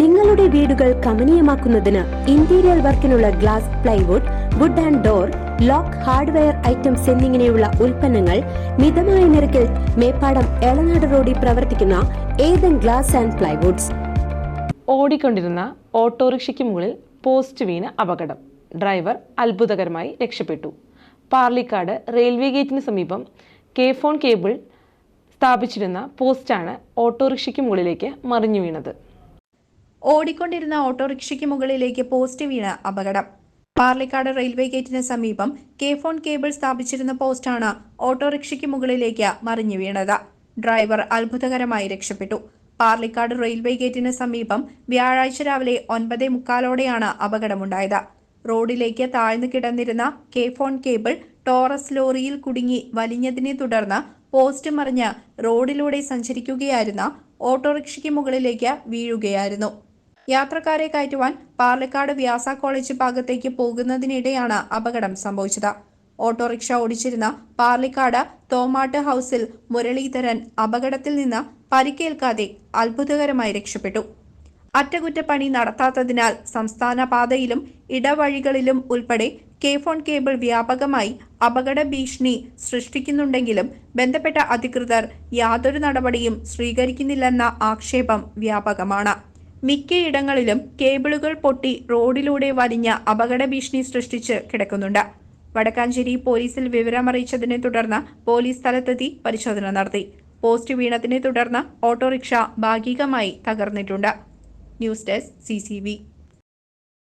നിങ്ങളുടെ വീടുകൾ കമനീയമാക്കുന്നതിന് interior വർക്കിനുള്ള glass plywood wood and door lock hardware items എന്നിങ്ങനെയുള്ള ഉൽപ്പന്നങ്ങൾ മിതമായ നിരക്കിൽ മേപ്പാടം എളനാട് റോഡിൽ പ്രവർത്തിക്കുന്ന ഏതൻ ഗ്ലാസ് ആൻഡ് പ്ലൈവുഡ്സ് ഓടിക്കൊണ്ടിരുന്ന ഓട്ടോറിക്ഷയ്ക്ക് മുകളിൽ പോസ്റ്റ് വീണ് അപകടം. ഡ്രൈവർ അത്ഭുതകരമായി രക്ഷപ്പെട്ടു. പാർലിക്കാട് റെയിൽവേ ഗേറ്റിന് സമീപം കെ ഫോൺ കേബിൾ സ്ഥാപിച്ചിരുന്ന പോസ്റ്റാണ് ഓട്ടോറിക്ഷയ്ക്ക് മുകളിലേക്ക് മറിഞ്ഞു വീണത്. ഓടിക്കൊണ്ടിരുന്ന ഓട്ടോറിക്ഷയ്ക്ക് മുകളിലേക്ക് പോസ്റ്റ് വീണ് അപകടം. പാർലിക്കാട് റെയിൽവേ ഗേറ്റിന് സമീപം കെ ഫോൺ കേബിൾ സ്ഥാപിച്ചിരുന്ന പോസ്റ്റാണ് ഓട്ടോറിക്ഷയ്ക്ക് മുകളിലേക്ക് മറിഞ്ഞു വീണത്. ഡ്രൈവർ അത്ഭുതകരമായി രക്ഷപ്പെട്ടു. പാർലിക്കാട് റെയിൽവേ ഗേറ്റിന് സമീപം വ്യാഴാഴ്ച രാവിലെ ഒൻപതേ മുക്കാലോടെയാണ് അപകടമുണ്ടായത്. റോഡിലേക്ക് താഴ്ന്നു കിടന്നിരുന്ന കെ ഫോൺ കേബിൾ ടോറസ് ലോറിയിൽ കുടുങ്ങി വലിഞ്ഞതിനെ തുടർന്ന് പോസ്റ്റ് മറിഞ്ഞ് റോഡിലൂടെ സഞ്ചരിക്കുകയായിരുന്ന ഓട്ടോറിക്ഷയ്ക്ക് മുകളിലേക്ക് വീഴുകയായിരുന്നു. യാത്രക്കാരെ കയറ്റുവാൻ പാർലക്കാട് വ്യാസ കോളേജ് ഭാഗത്തേക്ക് പോകുന്നതിനിടെയാണ് അപകടം സംഭവിച്ചത്. ഓട്ടോറിക്ഷ ഓടിച്ചിരുന്ന പാർലിക്കാട് തോമാട്ട് ഹൗസിൽ മുരളീധരൻ അപകടത്തിൽ നിന്ന് പരിക്കേൽക്കാതെ അത്ഭുതകരമായി രക്ഷപ്പെട്ടു. അറ്റകുറ്റപ്പണി നടത്താത്തതിനാൽ സംസ്ഥാന പാതയിലും ഇടവഴികളിലും ഉൾപ്പെടെ കെ ഫോൺ കേബിൾ വ്യാപകമായി അപകട ഭീഷണി സൃഷ്ടിക്കുന്നുണ്ടെങ്കിലും ബന്ധപ്പെട്ട അധികൃതർ യാതൊരു നടപടിയും സ്വീകരിക്കുന്നില്ലെന്ന ആക്ഷേപം വ്യാപകമാണ്. മിക്കയിടങ്ങളിലും കേബിളുകൾ പൊട്ടി റോഡിലൂടെ വലിഞ്ഞ അപകട ഭീഷണി സൃഷ്ടിച്ച് കിടക്കുന്നുണ്ട്. വടക്കാഞ്ചേരി പോലീസിൽ വിവരമറിയിച്ചതിനെ തുടർന്ന് പോലീസ് സ്ഥലത്തെത്തി പരിശോധന നടത്തി. പോസ്റ്റ് വീണതിനെ തുടർന്ന് ഓട്ടോറിക്ഷ ഭാഗികമായി തകർന്നിട്ടുണ്ട്. News desk C